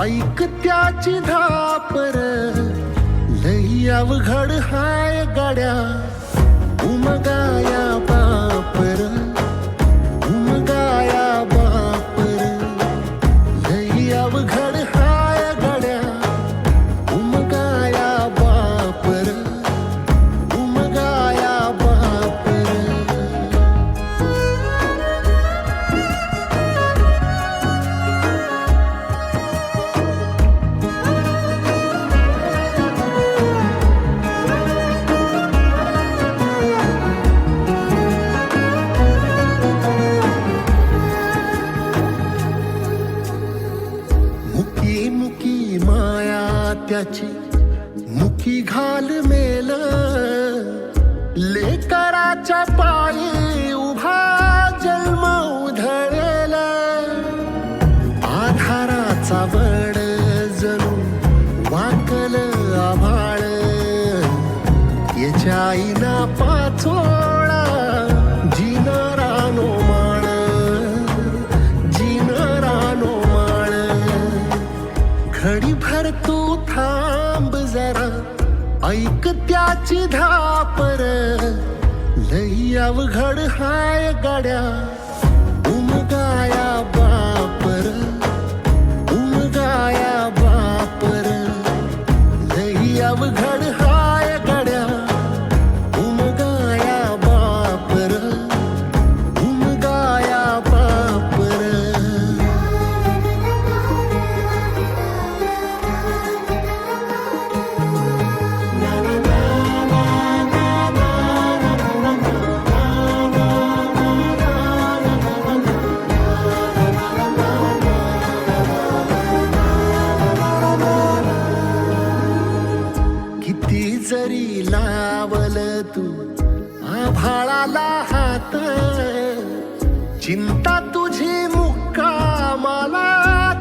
ऐक त्याची धापर. लई अवघड हाय गाड्या. उमगाया बापर त्याची मुकी घाल मेल ऐक त्याची धापर. लई अवघड हाय गाड्या. उमगाया बापर. उमगाया बापर. लई अवघड जरी लावल तू आभाळाला हात चिंता तुझी मुक्कामाला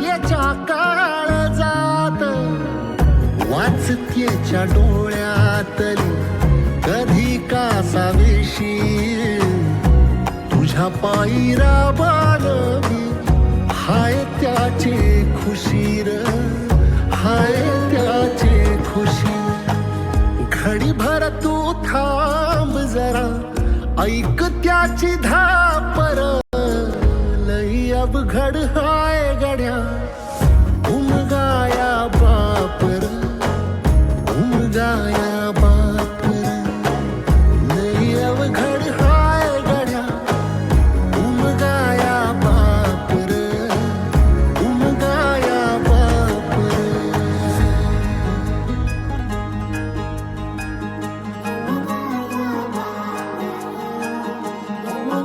त्याच्या काळ जात. वाचतेच्या डोळ्यातली कधी कासावेशी. तुझ्या पायी राबानवी हाय त्याचे खुशीर हाय त्याचे धापर लई अब हाय आएगा